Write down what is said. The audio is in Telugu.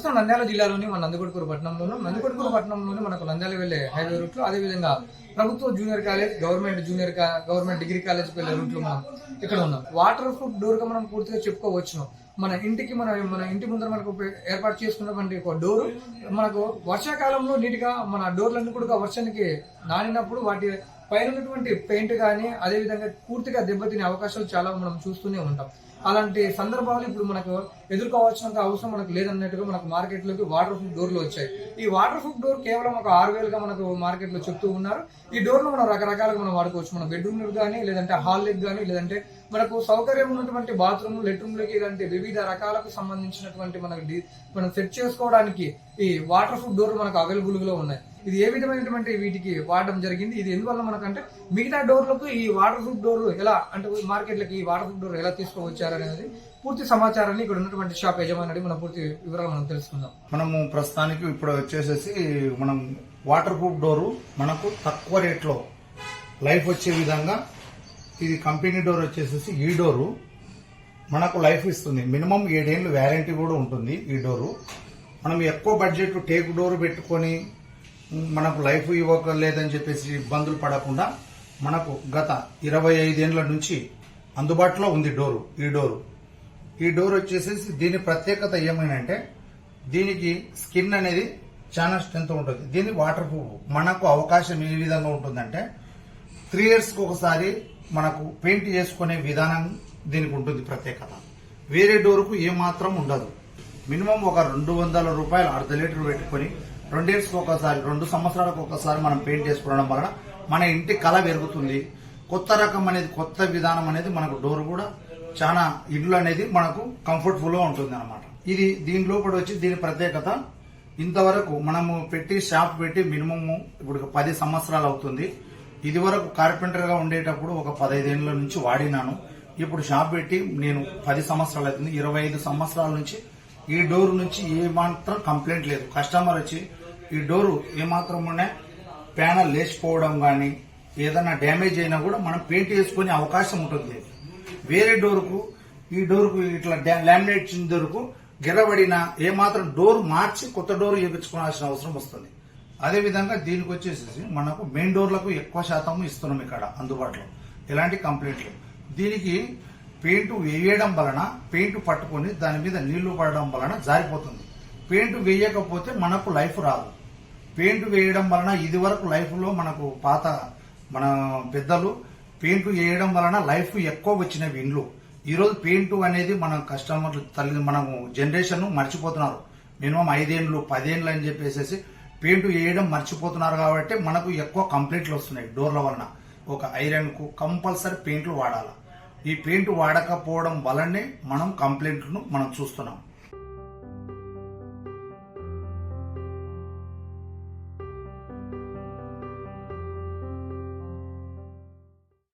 ప్రస్తుతం నంద్యాల జిల్లాలోని మన నందికొట్కూరు పట్టణంలోను నందికొట్కూరు పట్టణంలోని మనకు నంద్యాల వెళ్ళే హైవే రూట్లో అదేవిధంగా ప్రభుత్వ junior college government junior government degree college వెళ్ళే రూట్లో మనం ఇక్కడ ఉన్నాం. వాటర్ ప్రూఫ్ డోర్గా మనం పూర్తిగా చెప్పుకోవచ్చును మన ఇంటికి మన మన ఇంటి ముందర మనకు ఏర్పాటు చేసుకున్నటువంటి ఒక డోర్ మనకు వర్షాకాలంలో నీటిగా మన డోర్లన్నీ కూడా వర్షానికి నానినప్పుడు వాటి పైన ఉన్నటువంటి పెయింట్ కానీ అదేవిధంగా పూర్తిగా దెబ్బతినే అవకాశాలు చాలా మనం చూస్తూనే ఉంటాం. అలాంటి సందర్భాలు ఇప్పుడు మనకు ఎదుర్కోవాల్సినంత అవసరం మనకు లేదన్నట్టుగా మనకు మార్కెట్లోకి వాటర్ ప్రూఫ్ డోర్లు వచ్చాయి. ఈ వాటర్ ప్రూఫ్ డోర్ కేవలం ఒక ఆరు వేలుగా మనకు మార్కెట్లో చెప్తూ ఉన్నారు. ఈ డోర్లు మనం రకరకాలుగా మనం వాడుకోవచ్చు. మన బెడ్రూమ్లకు కానీ లేదంటే హాల్ కానీ లేదంటే మనకు సౌకర్యం ఉన్నటువంటి బాత్రూమ్ లెట్రూమ్లకి ఇలాంటి వివిధ రకాలకు సంబంధించినటువంటి మనకు మనం సెట్ చేసుకోవడానికి ఈ వాటర్ ప్రూఫ్ డోర్లు మనకు అవైలబుల్గా ఉన్నాయి. ఇది ఏ విధమైనటువంటి వీటికి వాడడం జరిగింది? ఇది ఎందువల్ల మనకంటే మిగతా డోర్లకు ఈ వాటర్ ప్రూఫ్ డోర్లు ఎలా అంటే మార్కెట్లకి ఈ వాటర్ ప్రూఫ్ డోర్ ఎలా తీసుకువచ్చారు అనేది పూర్తి సమాచారాన్ని ఇక్కడ ఉన్నటువంటి షాప్ యజమాని మనం పూర్తి వివరాలు మనం తెలుసుకుందాం. మనము ప్రస్తుతానికి ఇప్పుడు వచ్చేసేసి మనం వాటర్ ప్రూఫ్ డోరు మనకు తక్కువ రేట్లో లైఫ్ వచ్చే విధంగా ఇది కంపెనీ డోర్ వచ్చేసేసి ఈ డోరు మనకు లైఫ్ ఇస్తుంది. మినిమం ఏడేళ్ళు వ్యారంటీ కూడా ఉంటుంది ఈ డోరు. మనం ఎక్కువ బడ్జెట్ టేక్ డోర్ పెట్టుకొని మనకు లైఫ్ ఇవ్వక లేదని చెప్పేసి ఇబ్బందులు పడకుండా మనకు గత ఇరవై ఐదేళ్ళ నుంచి అందుబాటులో ఉంది డోరు ఈ డోరు. ఈ డోర్ వచ్చేసేసి దీని ప్రత్యేకత ఏమైందంటే దీనికి స్కిన్ అనేది చాలా స్ట్రెంత్ ఉంటుంది. దీని వాటర్ ప్రూఫ్. మనకు అవకాశం ఏ విధంగా ఉంటుందంటే త్రీ ఇయర్స్కి ఒకసారి మనకు పెయింట్ చేసుకునే విధానం దీనికి ఉంటుంది ప్రత్యేకత. వేరే డోర్కు ఏమాత్రం ఉండదు. మినిమం ఒక రెండు వందల రూపాయలు అర్ధ లీటర్ పెట్టుకొని రెండు ఇయర్స్కి ఒకసారి రెండు సంవత్సరాలకు ఒకసారి మనం పెయింట్ చేసుకోవడం వలన మన ఇంటి కళ పెరుగుతుంది. కొత్త రకం అనేది కొత్త విధానం అనేది మనకు డోర్ కూడా చాలా ఇల్లు అనేది మనకు కంఫర్ట్ఫుల్గా ఉంటుంది అనమాట ఇది దీని లోపల వచ్చి దీని ప్రత్యేకత ఇంతవరకు మనము పెట్టి షాప్ పెట్టి మినిమము ఇప్పుడు పది సంవత్సరాలు అవుతుంది. ఇది వరకు కార్పెంటర్గా ఉండేటప్పుడు ఒక పదహైదేళ్ళ నుంచి వాడినాను. ఇప్పుడు షాప్ పెట్టి నేను పది సంవత్సరాలు అవుతుంది. ఇరవై ఐదు సంవత్సరాల నుంచి ఈ డోర్ నుంచి ఏమాత్రం కంప్లైంట్ లేదు. కస్టమర్ వచ్చి ఈ డోరు ఏమాత్రమునే ప్యానల్ లేచిపోవడం కానీ ఏదైనా డ్యామేజ్ అయినా కూడా మనం పెయింట్ వేసుకునే అవకాశం ఉంటుంది. వేరే డోర్కు ఈ డోర్కు ఇట్లా డా- లామినేట్ చేసిన డోర్కు గిరబడిన ఏమాత్రం డోర్ మార్చి కొత్త డోర్ వేయించుకోవాల్సిన అవసరం వస్తుంది. అదే విధంగా దీనికి వచ్చేసి మనకు మెయిన్ డోర్లకు ఎక్కువ శాతం ఇస్తున్నాం ఇక్కడ అందుబాటులో. ఎలాంటి కంప్లైంట్లు? దీనికి పెయింట్ వేయడం వలన పెయింట్ పట్టుకొని దాని మీద నీళ్ళు పడడం వలన జారిపోతుంది. పెయింట్ వేయకపోతే మనకు లైఫ్ రాదు. పెయింట్ వేయడం వలన ఇది వరకు లైఫ్లో మనకు పాత మన పెద్దలు పెయింట్ వేయడం వలన లైఫ్ ఎక్కువ వచ్చినవి ఇండ్లు. ఈరోజు పెయింట్ అనేది మన కస్టమర్లు తల్లి మనము జనరేషన్ మర్చిపోతున్నారు. మినిమం ఐదేండ్లు పదేండ్లు అని చెప్పేసి పెయింట్ వేయడం మర్చిపోతున్నారు కాబట్టి మనకు ఎక్కువ కంప్లైంట్లు వస్తున్నాయి డోర్ల వలన. ఒక ఐరన్కు కంపల్సరీ పెయింట్లు వాడాలి. ఈ పెయింట్ వాడకపోవడం వలనే మనం కంప్లైంట్లను మనం చూస్తున్నాం.